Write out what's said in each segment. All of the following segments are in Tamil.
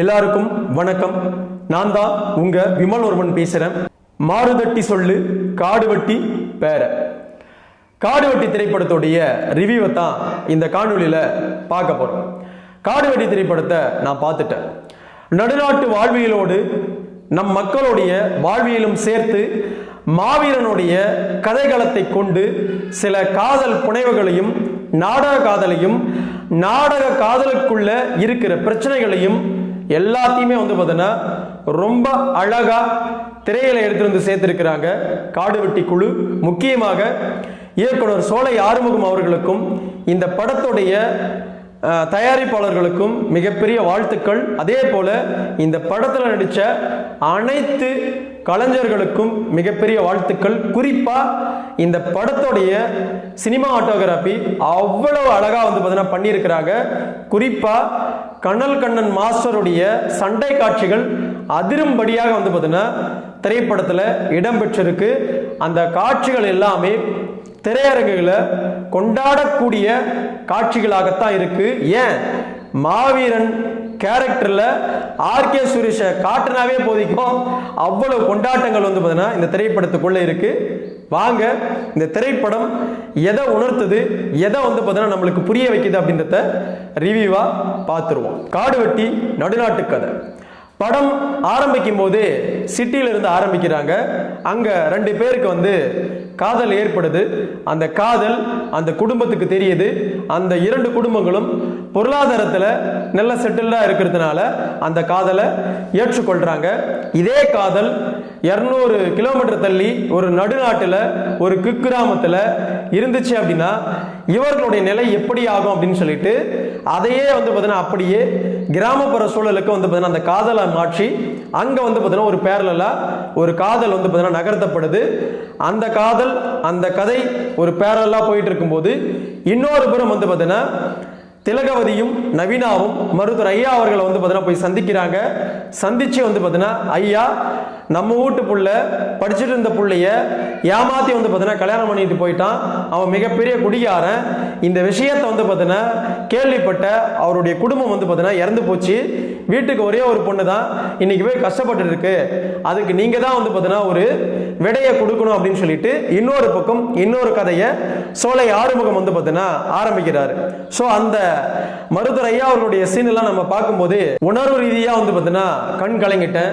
எல்லாருக்கும் வணக்கம். நான் தான் உங்க விமல் ஒருவன் பேசுறேன். மாறுதட்டி சொல்லு காடு வட்டி பேர. காடு வட்டி திரைப்படத்துடைய ரிவ்யூவை தான் இந்த காணொலியில பார்க்க போறோம். காடு வட்டி திரைப்படத்தை நான் பார்த்துட்டேன். நடுநாட்டு வாழ்வியலோடு நம் மக்களுடைய வாழ்வியலும் சேர்த்து மாவீரனுடைய கதைகளத்தை கொண்டு சில காதல் புனைவுகளையும் நாடக காதலையும் நாடக காதலுக்குள்ள இருக்கிற பிரச்சனைகளையும் எல்லாத்தையுமே வந்து பார்த்தீங்கன்னா ரொம்ப அழகாக திரையில எடுத்துட்டு வந்து சேர்த்திருக்கிறாங்க. காடு வெட்டி குழு முக்கியமாக இயக்குனர் சோலை ஆறுமுகம் அவர்களுக்கும் இந்த படத்துடைய தயாரிப்பாளர்களுக்கும் மிகப்பெரிய வாழ்த்துக்கள். அதே போல இந்த படத்தில் நடித்த அனைத்து கலைஞர்களுக்கும் மிகப்பெரிய வாழ்த்துக்கள். குறிப்பாக இந்த படத்துடைய சினிமா ஆட்டோகிராஃபி அவ்வளவு அழகாக வந்து பார்த்தீங்கன்னா பண்ணியிருக்கிறாங்க. குறிப்பாக கண்ணல் கண்ணன் மாஸ்டருடைய சண்டை காட்சிகள் அதிரும்படியாக வந்து பார்த்தீங்கன்னா திரைப்படத்தில் இடம்பெற்றிருக்கு. அந்த காட்சிகள் எல்லாமே திரையரங்குகளை கொண்டாடக்கூடிய காட்சிகளாகத்தான் இருக்கு. ஏன்? மாவீரன் கேரக்டரில் ஆர்கே சுரேஷை காட்டினாவே போதிக்கும். அவ்வளவு கொண்டாட்டங்கள் வந்து பார்த்தீங்கன்னா இந்த திரைப்படத்துக்குள்ளே இருக்கு. வாங்க இந்த திரைப்படம் எதை உணர்த்துது எதை வந்து பார்த்தீங்கன்னா நம்மளுக்கு புரிய வைக்குது அப்படின்றத ரிவியூவாக பார்த்துருவோம். காடு வெட்டி நடுநாட்டு கதை படம் ஆரம்பிக்கும் போது சிட்டியிலிருந்து ஆரம்பிக்கிறாங்க. அங்கே ரெண்டு பேருக்கு வந்து காதல் ஏற்படுது. அந்த காதல் அந்த குடும்பத்துக்கு தெரியுது. அந்த இரண்டு குடும்பங்களும் பொருளாதாரத்தில் நல்ல செட்டில்டாக இருக்கிறதுனால அந்த காதலை ஏற்றுக்கொள்கிறாங்க இதே காதல் இரநூறு கிலோமீட்டர் தள்ளி ஒரு நடுநாட்டில் ஒரு குக்கிராமத்தில் இருந்துச்சு அப்படின்னா இவர்களுடைய நிலை எப்படி ஆகும் அப்படின்னு சொல்லிட்டு அதையே வந்து பார்த்தீங்கன்னா அப்படியே கிராமப்புற சூழலுக்கு வந்து பார்த்தீங்கன்னா அந்த காதலை மாற்றி அங்கே வந்து பார்த்தீங்கன்னா ஒரு பேரலா ஒரு காதல் வந்து பார்த்தீங்கன்னா நகர்த்தப்படுது. அந்த காதல் அந்த கதை ஒரு பேரலாக போயிட்டு இருக்கும்போது இன்னொரு புறம் வந்து பார்த்தீங்கன்னா திலகவதியும் நவீனாவும் மருத்துவர் ஐயா அவர்களை வந்து பார்த்தீங்கன்னா போய் சந்திக்கிறாங்க. சந்திச்சு வந்து பார்த்தீங்கன்னா ஐயா நம்ம வீட்டு புள்ள படிச்சுட்டு இருந்த புள்ளைய ஏமாத்தி வந்து பார்த்தீங்கன்னா கல்யாணம் பண்ணிட்டு போயிட்டான். அவன் மிகப்பெரிய குடிகாரன். இந்த விஷயத்தை வந்து பார்த்தீங்கன்னா கேள்விப்பட்ட அவருடைய குடும்பம் வந்து பார்த்தீங்கன்னா இறந்து போச்சு. வீட்டுக்கு ஒரே ஒரு பொண்ணு தான் இன்னைக்கு போய் கஷ்டப்பட்டு இருக்கு. அதுக்கு நீங்க தான் வந்து பார்த்தீங்கன்னா ஒரு விடையை கொடுக்கணும் அப்படின்னு சொல்லிட்டு இன்னொரு பக்கம் இன்னொரு கதையை சோலை ஆறுமுகம் வந்து பார்த்தீங்கன்னா ஆரம்பிக்கிறாரு. ஸோ அந்த மருத்துவர் ஐயா அவர்களுடைய சீன் எல்லாம் நம்ம பார்க்கும்போது உணர்வு ரீதியா வந்து பார்த்தீங்கன்னா கண் கலங்கிட்டேன்.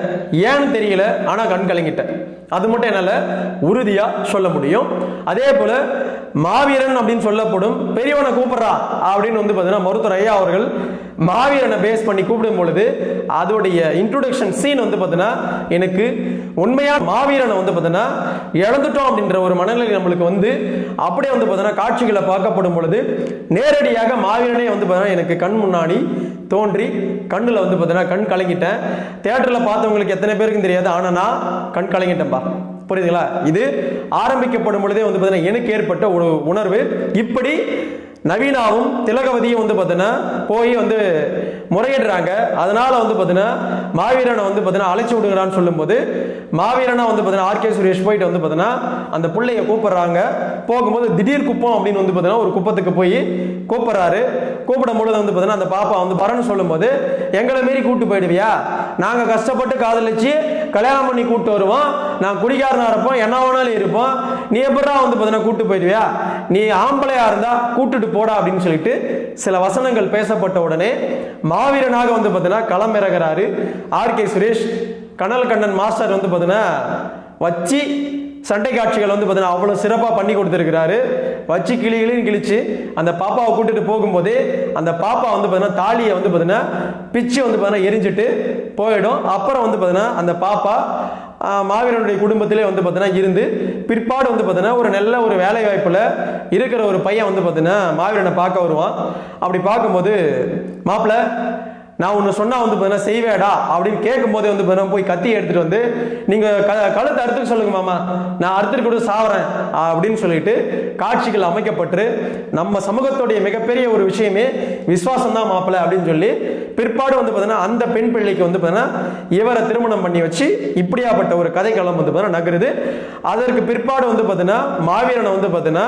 ஏன்னு தெரியல ஆனா கண் கலங்கிட்டேன். அது மட்டும் என்னால உறுதியா சொல்ல முடியும். அதே போல மாவீரன் அப்படின்னு சொல்லப்படும் பெரியவனை கூப்பிடுறா அப்படின்னு வந்து பார்த்தீங்கன்னா மருத்துவர் ஐயா அவர்கள் மாவீரனை பேஸ் பண்ணி கூப்பிடும் பொழுது அதோடைய இன்ட்ரோடக்ஷன் சீன் வந்து பார்த்தீங்கன்னா எனக்கு உண்மையாக மாவீரனை வந்து பார்த்தீங்கன்னா இழந்துட்டோம் அப்படின்ற ஒரு மனநிலை நம்மளுக்கு வந்து அப்படியே வந்து பார்த்தீங்கன்னா காட்சிகளை பார்க்கப்படும் பொழுது நேரடியாக மாவீரனே வந்து பார்த்தீங்கன்னா எனக்கு கண் முன்னாடி தோன்றி கண்ணில் வந்து பார்த்தீங்கன்னா கண் கலங்கிட்டேன். தேட்டரில் பார்த்தவங்களுக்கு எத்தனை பேருக்கும் தெரியாது. ஆனால் நான் கண் கலங்கிட்டேன்ப்பா புரியுதுங்களா? இது ஆரம்பிக்கப்படும் பொழுதே வந்து பார்த்தீங்கன்னா எனக்கு ஏற்பட்ட ஒரு உணர்வு. இப்படி நவீனாவும் திலகவதியும் வந்து பார்த்தீங்கன்னா போய் வந்து முறையிடுறாங்க. அதனால வந்து பார்த்தீங்கன்னா மாவீரனை வந்து பார்த்தீங்கன்னா அழைச்சி விடுங்கறான்னு சொல்லும்போது மாவீரனா வந்து பார்த்தீங்கன்னா ஆர்கே சுரேஷ் போயிட்டு வந்து பார்த்தீங்கன்னா அந்த பிள்ளைய கூப்பிடுறாங்க. போகும்போது திடீர் குப்பம் அப்படின்னு வந்து பார்த்தீங்கன்னா ஒரு குப்பத்துக்கு போய் கூப்பிடுறாரு. கூப்பிடும் பொழுது வந்து பார்த்தீங்கன்னா அந்த பாப்பா வந்து பரன்னு சொல்லும்போது எங்களை மீறி கூட்டு போயிடுவியா? நாங்கள் கஷ்டப்பட்டு காதலிச்சு கல்யாணம் பண்ணி கூப்பிட்டு வருவோம். நான் குடிகாரனாக இருப்போம். என்ன வேணாலும் இருப்போம். நீ எப்படா வந்து பார்த்தீங்கன்னா கூப்பிட்டு போயிடுவியா? நீ ஆம்பளையா இருந்தா கூட்டுட்டு போடா அப்படின்னு சொல்லிட்டு சில வசனங்கள் பேசப்பட்ட உடனே மாவீரனாக வந்து பார்த்தீங்கன்னா களமிறகிறாரு ஆர். கே. சுரேஷ் கனல் கண்ணன் மாஸ்டர் வந்து பார்த்தீங்கன்னா வச்சு சண்டை காட்சிகள் வந்து பார்த்தீங்கன்னா அவ்வளோ சிறப்பாக பண்ணி கொடுத்துருக்கிறாரு. வச்சு கிளி கிளின்னு கிழிச்சு அந்த பாப்பாவை கூட்டிட்டு போகும்போதே அந்த பாப்பா வந்து பார்த்தீங்கன்னா தாலியை வந்து பார்த்தீங்கன்னா பிச்சு வந்து பார்த்தீங்கன்னா எரிஞ்சிட்டு போயிடும். அப்புறம் வந்து பார்த்தீங்கன்னா அந்த பாப்பா மாவீரனுடைய குடும்பத்திலே வந்து பார்த்தீங்கன்னா இருந்து பிற்பாடு வந்து பார்த்தீங்கன்னா ஒரு நல்ல ஒரு வேலை வாய்ப்பில் இருக்கிற ஒரு பையன் வந்து பார்த்தீங்கன்னா மாவீரனை பார்க்க வருவான். அப்படி பார்க்கும்போது மாப்பிள்ளை நான் ஒன்று சொன்னால் வந்து பார்த்தீங்கன்னா செய்வேடா அப்படின்னு கேட்கும்போதே வந்து பார்த்தீங்கன்னா போய் கத்தி எடுத்துட்டு வந்து நீங்கள் க கழுத்தை அறுத்துக்க சொல்லுங்க மாமா. நான் அறுத்துட்டு கூட சாவறேன் அப்படின்னு சொல்லிட்டு காட்சிகள் அமைக்கப்பட்டு நம்ம சமூகத்துடைய மிகப்பெரிய ஒரு விஷயமே விசுவாசம் தான் மாப்பிள்ளை அப்படின்னு சொல்லி பிற்பாடு வந்து பார்த்தீங்கன்னா அந்த பெண் பிள்ளைக்கு வந்து பார்த்தீங்கன்னா இவரை திருமணம் பண்ணி வச்சு இப்படியாப்பட்ட ஒரு கதைக்களம் வந்து பார்த்தீங்கன்னா நகருது. அதற்கு பிற்பாடு வந்து பார்த்தீங்கன்னா மாவீரனை வந்து பார்த்தீங்கன்னா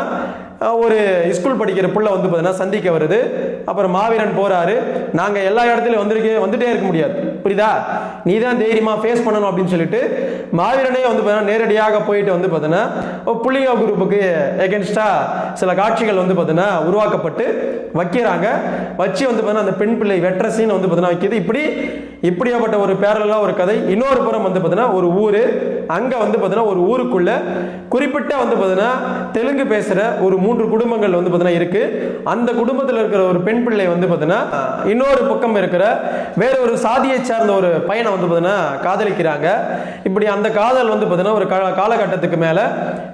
ஒரு ஸ்கூல் படிக்கிற பிள்ளை வந்து பார்த்தீங்கன்னா சந்திக்க வருது. அப்புறம் மாவீரன் போறாரு. நாங்க எல்லா இடத்துலயும் வந்திருக்கே வந்துட்டே இருக்க முடியாது. புரியுதா? நீ தான் தைரியமா ஃபேஸ் பண்ணணும் அப்படின்னு சொல்லிட்டு மாவீரனே வந்து பார்த்தீங்கன்னா நேரடியாக போயிட்டு வந்து பார்த்தீங்கன்னா புள்ளியோ குரூப்புக்கு எகென்ஸ்டா சில காட்சிகள் வந்து பார்த்தீங்கன்னா உருவாக்கப்பட்டு வைக்கிறாங்க. வச்சு வந்து பார்த்தீங்கன்னா அந்த பெண் பிள்ளை வெற்ற சீன் வந்து பார்த்தீங்கன்னா வைக்கிது. இப்படி இப்படியாப்பட்ட ஒரு பேரலாக ஒரு கதை. இன்னொரு புறம் வந்து பார்த்தீங்கன்னா ஒரு ஊர். அங்கே வந்து பார்த்தீங்கன்னா ஒரு ஊருக்குள்ள குறிப்பிட்ட வந்து பார்த்தீங்கன்னா தெலுங்கு பேசுகிற ஒரு மூன்று குடும்பங்கள் வந்து பார்த்தீங்கன்னா இருக்குது அந்த குடும்பத்தில் இருக்கிற ஒரு பெண் பிள்ளை வந்து பார்த்தீங்கன்னா இன்னொரு பக்கம் இருக்கிற வேற ஒரு சாதியை சார்ந்த ஒரு பையனை வந்து பார்த்தீங்கன்னா காதலிக்கிறாங்க. இப்படி அந்த காதல் வந்து பார்த்தீங்கன்னா ஒரு காலகட்டத்துக்கு மேலே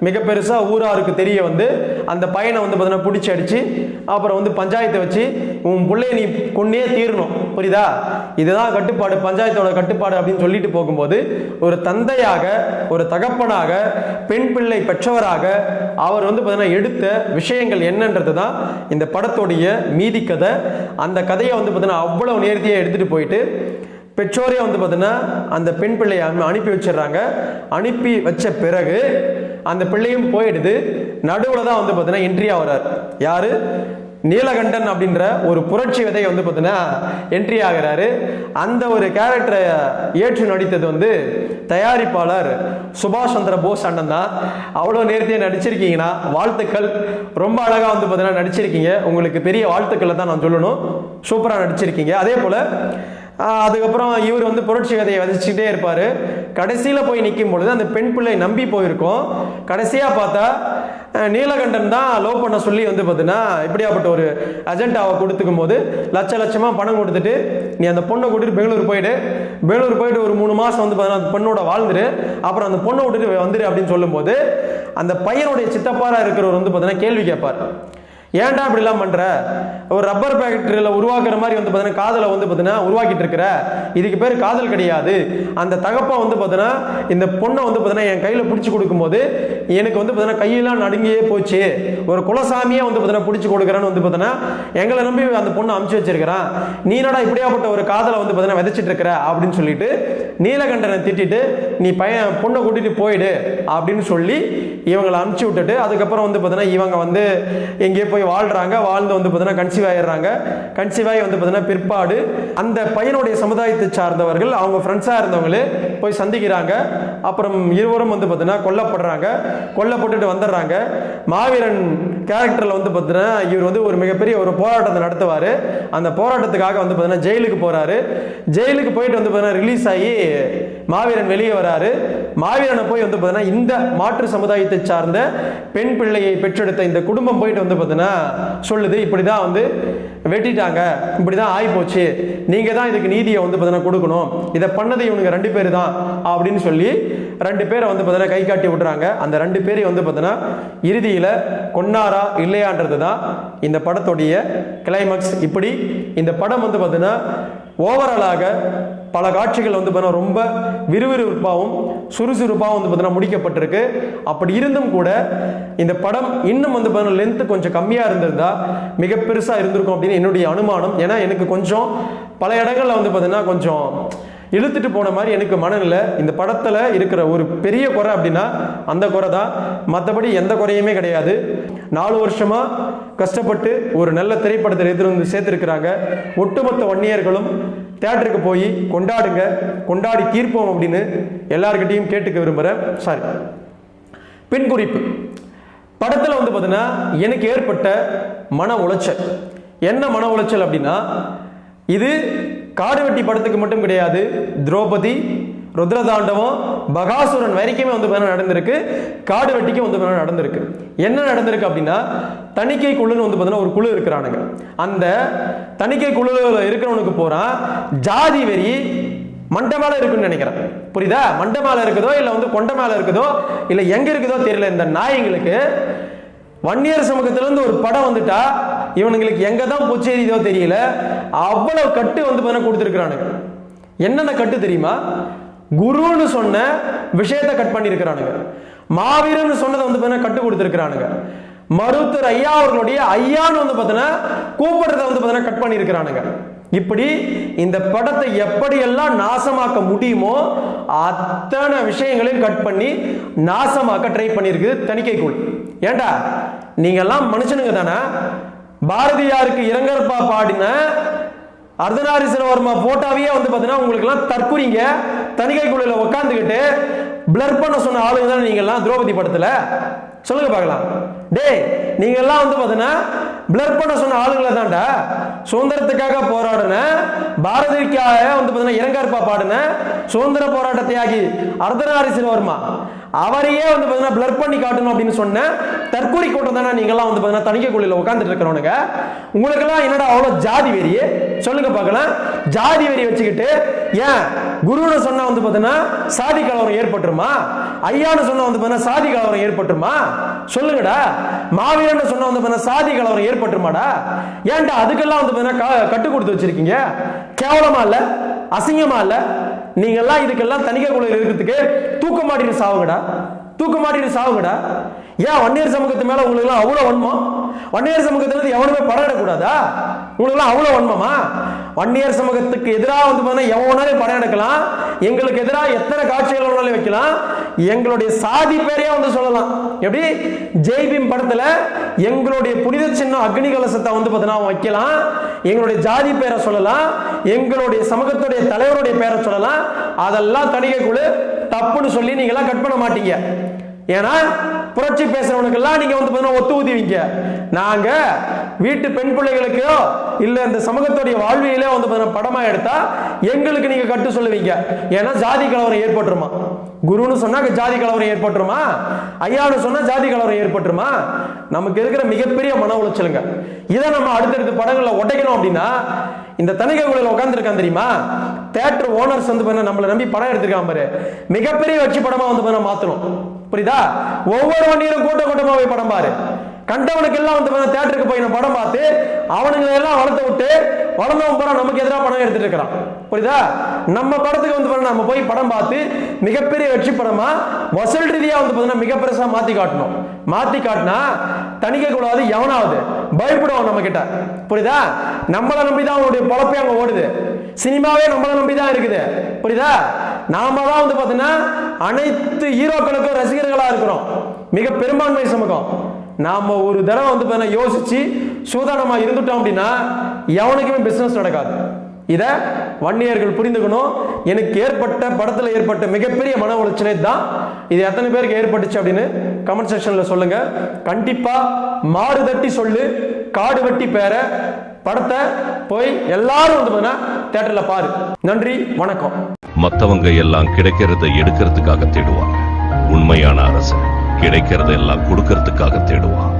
மிக பெருசாக ஊராருக்கு தெரிய வந்து அந்த பையனை வந்து பார்த்தீங்கன்னா பிடிச்சி அடித்து அப்புறம் வந்து பஞ்சாயத்தை வச்சு உன் பிள்ளைய நீ கொன்னே தீரணும். புரியுதா? இதுதான் கட்டுப்பாடு பஞ்சாயத்தோட கட்டுப்பாடு அப்படின்னு சொல்லிட்டு போகும்போது ஒரு தந்தையாக ஒரு தகப்பனாக பெண் பிள்ளை பெற்றவராக அவர் வந்து பார்த்தீங்கன்னா எடுத்த விஷயங்கள் என்னன்றது தான் இந்த படத்துடைய மீதி கதை. அந்த கதையை வந்து பார்த்தீங்கன்னா அவ்வளவு நேர்த்தியாக எடுத்துட்டு போயிட்டு பெற்றோரே வந்து பார்த்தீங்கன்னா அந்த பெண் பிள்ளையை அனு- அனுப்பி வச்சிடுறாங்க. அனுப்பி வச்ச பிறகு அந்த பிள்ளையும் போயிடுது. நடுவில் தான் வந்து பார்த்தீங்கன்னா என்ட்ரி ஆகுறார் யாரு? நீலகண்டன் அப்படின்ற ஒரு புரட்சி விதை வந்து பார்த்தீங்கன்னா என்ட்ரி ஆகுறாரு. அந்த ஒரு கேரக்டரை ஏற்று நடித்தது வந்து தயாரிப்பாளர் சுபாஷ் சந்திர போஸ் அண்ணன் தான். அவ்வளோ நேர்த்தியாக நடிச்சிருக்கீங்கன்னா வாழ்த்துக்கள். ரொம்ப அழகாக வந்து பார்த்தீங்கன்னா நடிச்சிருக்கீங்க. உங்களுக்கு பெரிய வாழ்த்துக்களை தான் நான் சொல்லணும். சூப்பராக நடிச்சிருக்கீங்க. அதே போல் அதுக்கப்புறம் இவர் வந்து புரட்சி கதையை விதைச்சிக்கிட்டே இருப்பார். கடைசியில் போய் நிற்கும் பொழுது அந்த பெண் பிள்ளை நம்பி போயிருக்கோம். கடைசியாக பார்த்தா நீலகண்டன் தான் லவ் பண்ண சொல்லி வந்து பார்த்தீங்கன்னா இப்படியாப்பட்ட ஒரு அஜெண்டாவை கொடுத்துக்கும் போது லட்ச லட்சமாக பணம் கொடுத்துட்டு நீ அந்த பொண்ணை கூட்டிட்டு பெங்களூர் போயிடு. பெங்களூர் போயிட்டு ஒரு மூணு மாதம் வந்து பார்த்தீங்கன்னா அந்த பொண்ணோட வாழ்ந்துரு. அப்புறம் அந்த பொண்ணை விட்டுட்டு வந்துரு அப்படின்னு சொல்லும்போது அந்த பையனுடைய சித்தப்பாராக இருக்கிறவர் வந்து பார்த்தீங்கன்னா கேள்வி கேட்பார். ஏன்டா இப்படிலாம் பண்ற? ஒரு ரப்பர் ஃபேக்டரியில் உருவாக்குற மாதிரி வந்து பார்த்தீங்கன்னா காதலை வந்து பார்த்தீங்கன்னா உருவாக்கிட்டு இருக்கிற. இதுக்கு பேர் காதல் கிடையாது. அந்த தகப்பா வந்து பார்த்தீங்கன்னா இந்த பொண்ணை வந்து பார்த்தீங்கன்னா என் கையில் பிடிச்சி கொடுக்கும்போது எனக்கு வந்து பார்த்தீங்கன்னா கையெல்லாம் நடுங்கியே போச்சு. ஒரு குலசாமியே வந்து பார்த்தீங்கன்னா பிடிச்சி கொடுக்குறேன்னு வந்து பார்த்தீங்கன்னா எங்களை நம்பி அந்த பொண்ணை அமுச்சு வச்சிருக்கிறான். நீ இப்படியாப்பட்ட ஒரு காதலை வந்து பார்த்தீங்கன்னா விதைச்சிட்டு இருக்கிற? அப்படின்னு சொல்லிட்டு நீலகண்டனை திட்டிட்டு நீ பையன் பொண்ணை கூட்டிட்டு போயிடு அப்படின்னு சொல்லி இவங்களை அனுப்பிச்சு விட்டுட்டு அதுக்கப்புறம் வந்து பார்த்தீங்கன்னா இவங்க வந்து எங்கேயே போய் வாழ்றாங்க வாழ்ந்து வந்து பார்த்தீங்கன்னா கன்சீவ் ஆயிடுறாங்க. கன்சீவ் ஆகி வந்து பார்த்தீங்கன்னா பிற்பாடு அந்த பையனுடைய சமுதாயத்தை சார்ந்தவர்கள் அவங்க ஃப்ரெண்ட்ஸாக இருந்தவங்களே போய் சந்திக்கிறாங்க. அப்புறம் இருவரும் வந்து பார்த்தீங்கன்னா கொல்லப்படுறாங்க. கொல்லப்பட்டுட்டு வந்துடுறாங்க. மாவீரன் கேரக்டரில் வந்து பார்த்தீங்கன்னா இவர் வந்து ஒரு மிகப்பெரிய ஒரு போராட்டத்தை நடத்துவார். அந்த போராட்டத்துக்காக வந்து பார்த்தீங்கன்னா ஜெயிலுக்கு போகிறாரு ஜெயிலுக்கு போயிட்டு வந்து பார்த்தீங்கன்னா ரிலீஸ் ஆகி மாவீரன் வெளியே வராரு. மாவீரனை போய் வந்து பார்த்தீங்கன்னா இந்த மாற்று சமுதாயத்தை சார்ந்த பெண் பிள்ளையை பெற்றெடுத்த இந்த குடும்பம் போயிட்டு வந்து பார்த்தீங்கன்னா சொல்லுது. இப்படி தான் வந்து வெட்டிட்டாங்க. இப்படி தான் ஆகிப்போச்சு நீங்கள் தான் இதுக்கு நீதியை வந்து பார்த்தீங்கன்னா கொடுக்கணும். இதை பண்ணது இவனுங்க ரெண்டு பேர் தான் அப்படின்னு சொல்லி ரெண்டு பேரை வந்து பார்த்தீங்கன்னா கை காட்டி விட்டுறாங்க. அந்த ரெண்டு பேரையும் வந்து பார்த்தீங்கன்னா இறுதியில் கொன்னாரா இல்லையான்றது தான் இந்த படத்துடைய கிளைமேக்ஸ் இப்படி இந்த படம் வந்து பார்த்தீங்கன்னா ஓவராலாக பல காட்சிகள் வந்து பார்த்தீங்கன்னா ரொம்ப விறுவிறுப்பாகவும் சுறுசுறுப்பாகவும் வந்து பார்த்தீங்கன்னா முடிக்கப்பட்டிருக்கு. அப்படி இருந்தும் கூட இந்த படம் இன்னும் வந்து பார்த்தீங்கன்னா லென்த்து கொஞ்சம் கம்மியாக இருந்திருந்தா மிக பெருசாக இருந்திருக்கும் அப்படின்னு என்னுடைய அனுமானம். ஏன்னா எனக்கு கொஞ்சம் பல இடங்கள்ல வந்து பார்த்தீங்கன்னா கொஞ்சம் இழுத்துட்டு போன மாதிரி எனக்கு மனநிலை. இந்த படத்தில் இருக்கிற ஒரு பெரிய குறை அப்படின்னா அந்த குறை தான். மற்றபடி எந்த குறையுமே கிடையாது. நாலு வருஷமாக கஷ்டப்பட்டு ஒரு நல்ல திரைப்படத்தை எடுத்துட்டு வந்து சேர்த்துருக்கிறாங்க. ஒட்டுமொத்த வன்னியர்களும் தேட்டருக்கு போய் கொண்டாடுங்க கொண்டாடி தீர்ப்போம் அப்படின்னு எல்லாருக்கிட்டையும் கேட்டுக்க விரும்புகிறேன் சாரி பின் குறிப்பு. படத்தில் வந்து பார்த்தீங்கன்னா எனக்கு ஏற்பட்ட மன உளைச்சல். என்ன மன உளைச்சல் அப்படின்னா இது காடுவெட்டி படத்துக்கு மட்டும் கிடையாது திரௌபதி ருத்ரதாண்டவம் பகாசுரன் வரைக்குமே வந்து பார்த்தீங்கன்னா நடந்திருக்கு. காடு வெட்டிக்கும் வந்து பார்த்தீங்கன்னா நடந்திருக்கு. என்ன நடந்திருக்கு அப்படின்னா தணிக்கை குழுன்னு வந்து பார்த்தீங்கன்னா ஒரு குழு இருக்கிறானுங்க. அந்த தணிக்கை குழுவில் இருக்கிறவனுக்கு போகிறான் ஜாதி வெறி மண்டை மேலே இருக்குன்னு நினைக்கிறேன். புரியுதா? மண்டை மேலே இருக்குதோ இல்லை வந்து கொண்டை மேல இருக்குதோ இல்லை எங்க இருக்குதோ தெரியல. இந்த நாயங்களுக்கு வன்னியர் சமூகத்திலிருந்து ஒரு படம் வந்துட்டா இவனுங்களுக்கு எங்க தான் பொச்சேரிதோ தெரியல. அவ்வளவு கட்டு வந்து பார்த்தீங்கன்னா கொடுத்துருக்குறானுங்க. என்னென்ன கட்டு தெரியுமா? குருன்னு சொன்ன விஷயத்தை கட் பண்ணியிருக்கிறானுங்க. மாவீரன்னு சொன்னதை வந்து பார்த்தீங்கன்னா கட்டு கொடுத்துருக்கிறானுங்க. மருத்துவர் ஐயா அவர்களுடைய ஐயான்னு வந்து பார்த்தீங்கன்னா கூப்பிடுறத வந்து பார்த்தீங்கன்னா கட் பண்ணியிருக்கிறானுங்க. இப்படி இந்த படத்தை எப்படியெல்லாம் நாசமாக்க முடியுமோ அத்தனை விஷயங்களையும் கட் பண்ணி நாசமாக்க ட்ரை பண்ணியிருக்கு தணிக்கை குழு ஏண்டா? நீங்கெல்லாம் மனுஷனுங்க தானே? பாரதியாருக்கு இரங்கற்பா பாடின அர்த்தநாரீஸ்வரவர்மா போட்டாவே வந்து பார்த்தீங்கன்னா உங்களுக்கு எல்லாம் தற்குறிங்க தணிக்கை குழுல உட்காந்துக்கிட்டு பிளர் பண்ண சொன்ன ஆளுங்க தானே நீங்க எல்லாம் திரௌபதி படத்துல? சொல்லுங்க பார்க்கலாம். டேய் நீங்க எல்லாம் வந்து பார்த்தீங்கன்னா பிளர் பண்ண சொன்ன ஆளுங்களை தான்டா சுதந்திரத்துக்காக போராடின பாரதிக்காக வந்து பார்த்தீங்கன்னா இரங்கற்பா பாடின சுதந்திர போராட்ட தியாகி அர்த்தநாரீஸ்வரவர்மா. அவரையே வந்து பார்த்தீங்கன்னா பிளர் பண்ணி காட்டணும் அப்படின்னு சொன்ன தற்கொலை கூட்டம் தானே நீங்கெல்லாம் வந்து பார்த்தீங்கன்னா தணிக்கை குழுல உட்காந்துட்டு இருக்கிறவனுங்க. உங்களுக்கெல்லாம் என்னடா அவ்வளோ ஜாதி வெறி? சொல்லுங்க பார்க்கலாம். ஜாதி வெறி வச்சுக்கிட்டு ஏன் குருன்னு சொன்னா வந்து பார்த்தீங்கன்னா சாதி கலவரம் ஏற்பட்டுருமா? ஐயான்னு சொன்னா வந்து பார்த்தீங்கன்னா சாதி கலவரம் ஏற்பட்டுருமா? சொல்லுங்கடா. மாவீரன்னு சொன்னா வந்து பார்த்தீங்கன்னா சாதி கலவரம் ஏற்பட்டுருமாடா? ஏன்டா அதுக்கெல்லாம் வந்து பார்த்தீங்கன்னா க- கட்டு கொடுத்து வச்சிருக்கீங்க? கேவலமா இல்ல? அசிங்கமா இல்ல? நீங்க எல்லாம் இதுக்கெல்லாம் தணிக்கை குழுவில் இருக்கிறதுக்கு தூக்க மாட்டிட்டு சாவுங்கடா. தூக்க மாட்டிட்டு சாவுங்கடா. ஏன் வன்னியர் சமூகத்து மேல உங்களுக்கு எல்லாம் அவ்வளவு வன்மம்? வன்னியர் சமூகத்துல இருந்து எவனுமே படம் எடுக்கக்கூடாதா உங்களுக்கு எல்லாம் அவ்வளவு வன்மமா? வன்னியர் சமூகத்துக்கு எதிராக வந்து பார்த்தீங்கன்னா எவனாலே படம் எடுக்கலாம் எங்களுக்கு எதிராக எத்தனை காட்சிகள் வேணாலும் வைக்கலாம். எங்களுடைய சாதி பேரையே வந்து சொல்லலாம். எப்படி? ஜெய்பீம் படத்துல எங்களுடைய புனித சின்னம் அக்னி கலசத்தை வந்து பார்த்தீங்கன்னா வைக்கலாம். எங்களுடைய ஜாதி பேரை சொல்லலாம். எங்களுடைய சமூகத்துடைய தலைவருடைய பேரை சொல்லலாம். அதெல்லாம் தணிக்கை குழு தப்புன்னு சொல்லி நீங்க எல்லாம் கட் பண்ண மாட்டீங்க. ஏன்னா புரட்சி பேசுறவனுக்கெல்லாம் நீங்க வந்து பார்த்தீங்கன்னா ஒத்து ஊதிவிங்க. நாங்க வீட்டு பெண் பிள்ளைகளுக்கோ இல்ல இந்த சமூகத்துடைய வாழ்வியலே வந்து பார்த்தீங்கன்னா படமா எடுத்தா எங்களுக்கு நீங்க கட்டு சொல்லுவீங்க. ஏன்னா ஜாதி கலவரம் ஏற்பட்டுருமா? குருன்னு சொன்னா ஜாதி கலவரம் ஏற்பட்டுருமா? ஐயான்னு சொன்னா ஜாதி கலவரம் ஏற்பட்டுருமா? நமக்கு இருக்கிற மிகப்பெரிய மன உளைச்சலுங்க. இதை நம்ம அடுத்தடுத்த படங்கள்ல உடைக்கணும் அப்படின்னா இந்த தணிக்கை குழுல உட்காந்துருக்கான் தெரியுமா? தேட்டர் ஓனர்ஸ் வந்து பண்ண நம்மளை நம்பி படம் எடுத்திருக்கான் பாரு. மிகப்பெரிய வெற்றி படமா வந்து பண்ண மாத்தணும். புரியுதா? ஒவ்வொரு வண்டியிலும் கூட்ட கூட்டமா போய் படம் பாரு. கண்டவனுக்கு எல்லாம் வந்து தேட்டருக்கு போய் நான் படம் பார்த்து அவனுங்களை எல்லாம் வளர்த்து விட்டு வளர்ந்தவன் பூரா நமக்கு எதிராக படம் எடுத்துட்டு இருக்கிறான். புரியுதா? நம்ம படத்துக்கு வந்து பாருங்க நம்ம போய் படம் பார்த்து மிகப்பெரிய வெற்றி படமா வசூல் ரீதியா வந்து பாத்தீங்கன்னா மிக பெருசா மாத்தி காட்டணும். மாத்தி காட்டினா தணிக்க கூடாது எவனாவது. பயப்படுவான் நம்ம கிட்ட புரியுதா? நம்மளை நம்பி தான் அவனுடைய பொழப்பே அங்க ஓடுது. சினிமாவே நம்மளை நம்பி தான் இருக்குது. புரியுதா? நாம தான் வந்து பார்த்தீங்கன்னா அனைத்து ஹீரோக்களுக்கும் ரசிகர்களா இருக்கிறோம். மிக பெரும்பான்மை சமூகம். நாம ஒரு தடவை வந்து பார்த்தீங்கன்னா யோசிச்சு சூதானமா இருந்துட்டோம் அப்படின்னா எவனுக்குமே பிசினஸ் நடக்காது. இத வன்னியர்கள் புரிந்துக்கணும். எனக்கு ஏற்பட்ட படத்துல ஏற்பட்ட மிகப்பெரிய மன உளைச்சலே தான் இது எத்தனை பேருக்கு ஏற்பட்டுச்சு அப்படின்னு கமெண்ட் செக்ஷன்ல சொல்லுங்க. கண்டிப்பா மாடு தட்டி சொல்லு காடு வெட்டி பேர படத்தை போய் எல்லாரும் வந்து பார்த்தீங்கன்னா தேட்டர்ல பாரு. நன்றி வணக்கம். மத்தவங்க எல்லாம் கிடைக்கிறத எடுக்கிறதுக்காக தேடுவாங்க. உண்மையான அரசு கிடைக்கிறது எல்லாம் கொடுக்கறதுக்காக தேடுவான்.